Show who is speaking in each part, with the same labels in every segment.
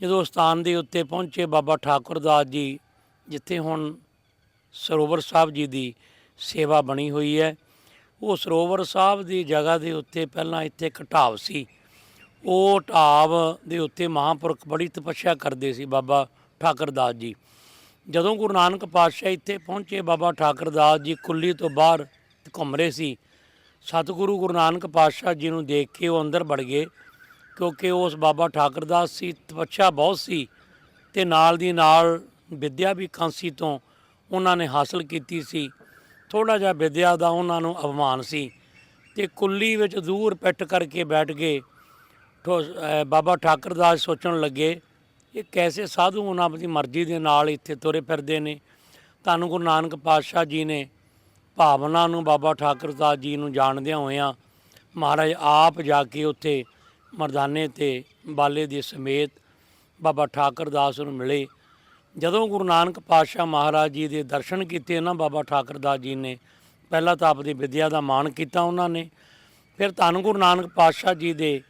Speaker 1: ਜਦੋਂ ਸਥਾਨ ਦੇ ਉੱਤੇ ਪਹੁੰਚੇ ਬਾਬਾ ਠਾਕੁਰ ਦਾਸ ਜੀ, ਜਿੱਥੇ ਹੁਣ ਸਰੋਵਰ ਸਾਹਿਬ ਜੀ ਦੀ ਸੇਵਾ ਬਣੀ ਹੋਈ ਹੈ, ਉਹ ਸਰੋਵਰ ਸਾਹਿਬ ਦੀ ਜਗ੍ਹਾ ਦੇ ਉੱਤੇ ਪਹਿਲਾਂ ਇੱਥੇ ਇੱਕ ਢਾਬ ਸੀ। ਉਹ ਢਾਬ ਦੇ ਉੱਤੇ ਮਹਾਂਪੁਰਖ ਬੜੀ ਤਪੱਸਿਆ ਕਰਦੇ ਸੀ ਬਾਬਾ ਠਾਕਰ ਦਾਸ ਜੀ। ਜਦੋਂ ਗੁਰੂ ਨਾਨਕ ਪਾਤਸ਼ਾਹ ਇੱਥੇ ਪਹੁੰਚੇ, ਬਾਬਾ ਠਾਕਰ ਦਾਸ ਜੀ ਕੁੱਲੀ ਤੋਂ ਬਾਹਰ ਘੁੰਮ ਰਹੇ ਸੀ। ਸਤਿਗੁਰੂ ਗੁਰੂ ਨਾਨਕ ਪਾਤਸ਼ਾਹ ਜੀ ਨੂੰ ਦੇਖ ਕੇ ਉਹ ਅੰਦਰ ਵੜ ਗਏ। ਕਿਉਂਕਿ ਉਸ ਬਾਬਾ ਠਾਕਰ ਦਾਸ ਸੀ ਤਪੱਸਿਆ ਬਹੁਤ ਸੀ ਤੇ ਨਾਲ ਦੀ ਨਾਲ ਵਿਦਿਆ ਵੀ ਕਾਂਸੀ ਤੋਂ ਉਹਨਾਂ ਨੇ ਹਾਸਲ ਕੀਤੀ ਸੀ। ਥੋੜਾ ਜਿਹਾ ਵਿਦਿਆ ਦਾ ਉਹਨਾਂ ਨੂੰ ਅਭਿਮਾਨ ਸੀ ਤੇ ਕੁੱਲੀ ਵਿੱਚ ਦੂਰ ਪਿੱਠ ਕਰਕੇ ਬੈਠ ਗਏ ਠੋ- ਬਾਬਾ ਠਾਕਰ ਦਾਸ ਸੋਚਣ ਲੱਗੇ, ਇਹ ਕੈਸੇ ਸਾਧੂ ਉਹਨਾਂ ਆਪਣੀ ਮਰਜ਼ੀ ਦੇ ਨਾਲ ਇੱਥੇ ਤੁਰੇ ਫਿਰਦੇ ਨੇ। ਤੁਹਾਨੂੰ ਗੁਰੂ ਨਾਨਕ ਪਾਤਸ਼ਾਹ ਜੀ ਨੇ ਭਾਵਨਾ ਨੂੰ ਬਾਬਾ ਠਾਕਰ ਦਾਸ ਜੀ ਨੂੰ ਜਾਣਦਿਆਂ ਹੋਇਆਂ ਮਹਾਰਾਜ ਆਪ ਜਾ ਕੇ ਉੱਥੇ ਮਰਦਾਨੇ ਤੇ ਬਾਲੇ ਦੇ ਸਮੇਤ ਬਾਬਾ ਠਾਕਰ ਦਾਸ ਨੂੰ ਮਿਲੇ। ਜਦੋਂ ਗੁਰੂ ਨਾਨਕ ਪਾਤਸ਼ਾਹ ਮਹਾਰਾਜ ਜੀ ਦੇ ਦਰਸ਼ਨ ਕੀਤੇ ਨਾ, ਬਾਬਾ ਠਾਕਰ ਦਾਸ ਜੀ ਨੇ ਪਹਿਲਾਂ ਤਾਂ ਆਪਣੀ ਵਿਦਿਆ ਦਾ ਮਾਣ ਕੀਤਾ ਉਹਨਾਂ ਨੇ। ਫਿਰ ਧੰਨ ਗੁਰੂ ਨਾਨਕ ਪਾਤਸ਼ਾਹ ਜੀ ਦੇ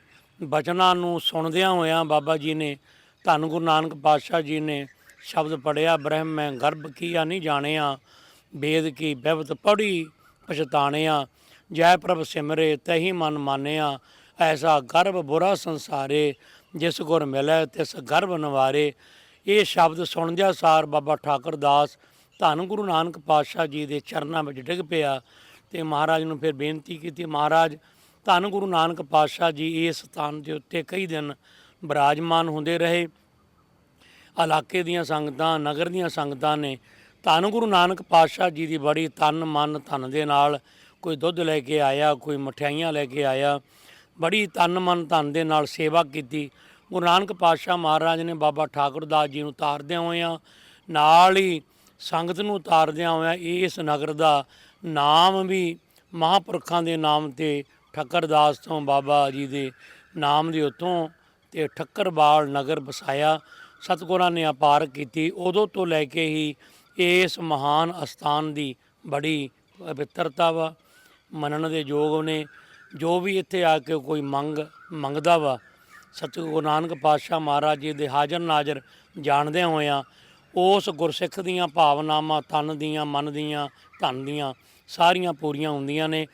Speaker 1: ਬਚਨਾਂ ਨੂੰ ਸੁਣਦਿਆਂ ਹੋਇਆਂ ਬਾਬਾ ਜੀ ਨੇ ਧੰਨ ਗੁਰੂ ਨਾਨਕ ਪਾਤਸ਼ਾਹ ਜੀ ਨੇ ਸ਼ਬਦ ਪੜਿਆ ਬ੍ਰਹਮ ਮੈਂ ਗਰਭ ਕੀਆ ਨਹੀਂ ਜਾਣਿਆ, ਵੇਦ ਕੀ ਬਿਵਤ ਪੜੀ ਪਛਤਾਣਿਆ, ਜੈ ਪ੍ਰਭ ਸਿਮਰੇ ਤਹੀ ਮਨ ਮਾਨਿਆ ਐਸਾ ਗਰਭ ਬੁਰਾ ਸੰਸਾਰੇ, ਜਿਸ ਗੁਰ ਮਿਲੈ ਤਿਸ ਗਰਭ ਨਿਵਾਰੇ। ਇਹ ਸ਼ਬਦ ਸੁਣਦਿਆਂ ਸਾਰ ਬਾਬਾ ਠਾਕਰ ਦਾਸ ਧੰਨ ਗੁਰੂ ਨਾਨਕ ਪਾਤਸ਼ਾਹ ਜੀ ਦੇ ਚਰਨਾਂ ਵਿੱਚ ਡਿੱਗ ਪਿਆ ਤੇ ਮਹਾਰਾਜ ਨੂੰ ਫਿਰ ਬੇਨਤੀ ਕੀਤੀ, ਮਹਾਰਾਜ, ਧੰਨ ਗੁਰੂ ਨਾਨਕ ਪਾਤਸ਼ਾਹ ਜੀ ਇਸ ਸਥਾਨ ਦੇ ਉੱਤੇ ਕਈ ਦਿਨ ਬਿਰਾਜਮਾਨ ਹੁੰਦੇ ਰਹੇ। ਇਲਾਕੇ ਦੀਆਂ ਸੰਗਤਾਂ, ਨਗਰ ਦੀਆਂ ਸੰਗਤਾਂ ਨੇ ਧੰਨ ਗੁਰੂ ਨਾਨਕ ਪਾਤਸ਼ਾਹ ਜੀ ਦੀ ਬੜੀ ਤਨ, ਮਨ, ਧਨ ਦੇ ਨਾਲ ਕੋਈ ਦੁੱਧ ਲੈ ਕੇ ਆਇਆ, ਕੋਈ ਮਠਿਆਈਆਂ ਲੈ ਕੇ ਆਇਆ। ਬੜੀ ਤਨ ਮਨ ਧਨ ਦੇ ਨਾਲ ਸੇਵਾ ਕੀਤੀ। ਗੁਰੂ ਨਾਨਕ ਪਾਤਸ਼ਾਹ ਮਹਾਰਾਜ ਨੇ ਬਾਬਾ ਠਾਕੁਰ ਦਾਸ ਜੀ ਨੂੰ ਉਤਾਰਦਿਆਂ ਹੋਇਆਂ, ਨਾਲ ਹੀ ਸੰਗਤ ਨੂੰ ਉਤਾਰਦਿਆਂ ਹੋਇਆਂ ਇਸ ਨਗਰ ਦਾ ਨਾਮ ਵੀ ਮਹਾਂਪੁਰਖਾਂ ਦੇ ਨਾਮ ਤੇ ਠੱਕਰਦਾਸ ਤੋਂ ਬਾਬਾ ਜੀ ਦੇ ਨਾਮ ਦੇ ਉੱਤੋਂ ਤੇ ਠੱਕਰਵਾਲ ਨਗਰ ਵਸਾਇਆ, ਸਤਿਗੁਰਾਂ ਨੇ ਅਪਾਰ ਕੀਤੀ। ਉਦੋਂ ਤੋਂ ਲੈ ਕੇ ਹੀ ਇਸ ਮਹਾਨ ਅਸਥਾਨ ਦੀ ਬੜੀ ਪਵਿੱਤਰਤਾ ਵਾ, ਮੰਨਣ ਦੇ ਯੋਗ ਨੇ ਜੋ ਵੀ ਇੱਥੇ ਆ ਕੇ ਕੋਈ ਮੰਗ, ਮੰਗਦਾ ਵਾ, ਸਤਿਗੁਰੂ ਨਾਨਕ ਪਾਤਸ਼ਾਹ ਮਹਾਰਾਜ ਜੀ ਦੇ ਹਾਜ਼ਰ ਨਾਜ਼ਰ ਜਾਣਦਿਆਂ ਹੋਇਆਂ, ਉਸ ਗੁਰਸਿੱਖ ਦੀਆਂ ਭਾਵਨਾਵਾਂ, ਤਨ ਦੀਆਂ, ਮਨ ਦੀਆਂ, ਧਨ ਦੀਆਂ ਸਾਰੀਆਂ ਪੂਰੀਆਂ ਹੁੰਦੀਆਂ ਨੇ।